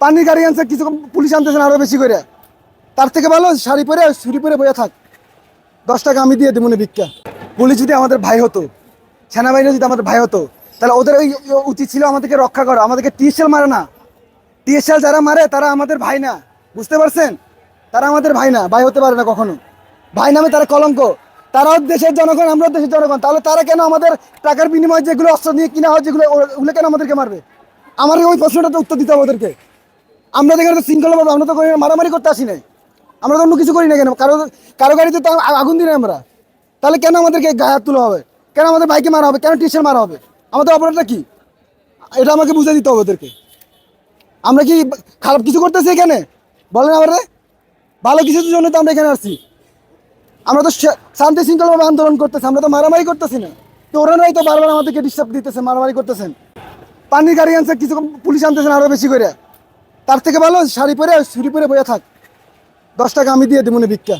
পানির গাড়ি আনছে, কিছু পুলিশ আনতেছেন আরও বেশি করে। তার থেকে ভালো, শাড়ি পরে ছুরি পরে বয়ে থাক। দশ টাকা আমি দিয়ে দেবো না ভিক্ষা। পুলিশ যদি আমাদের ভাই হতো, সেনাবাহিনী যদি আমাদের ভাই হতো, তাহলে ওদের ওই উচিত ছিল আমাদেরকে রক্ষা করা। আমাদেরকে টিএসএল মারে না। টিএসএল যারা মারে, তারা আমাদের ভাই না। বুঝতে পারছেন? তারা আমাদের ভাই না। ভাই হতে পারে না কখনো। ভাই নামে তারা কলঙ্ক। তারাও দেশের জনগণ, আমরাও দেশের জনগণ। তাহলে তারা কেন আমাদের টাকার বিনিময়ে যেগুলো অস্ত্র নিয়ে কিনা হয়, যেগুলো ওগুলো কেন আমাদেরকে মারবে? আমার ওই প্রশ্নটা তো উত্তর দিতে হবে ওদেরকে। আমরা তো এখানে তো আমরা তো মারামারি করতে আসি নাই। আমরা তো অন্য কিছু করি না কেন? কারও কারও গাড়িতে তো আগুন দিই আমরা। তাহলে কেন আমাদেরকে গায়ে হাত তোলা হবে? কেন আমাদের বাইকে মারা হবে? কেন টিচার মারা হবে? আমাদের অপরাধটা কি? এটা আমাকে বুঝে দিতে হবে ওদেরকে। আমরা কি খারাপ কিছু করতেছি এখানে? বলেন আমারে। ভালো কিছুর জন্য তো আমরা এখানে আসছি। আমরা তো শান্তি শৃঙ্খলাভাবে আন্দোলন করতেছি, আমরা তো মারামারি করতেছি না। তো ওরাই তো বারবার আমাদেরকে ডিস্টার্ব দিতেছে, মারামারি করতেছেন। পানির গাড়ি আনছে, কিছু পুলিশ আনতেছেন আরও বেশি করে। তার থেকে ভালো শাড়ি পরে ছুরি পরে বয়ে থাক। দশ টাকা আমি দিয়ে দেবো না ভিক্ষা।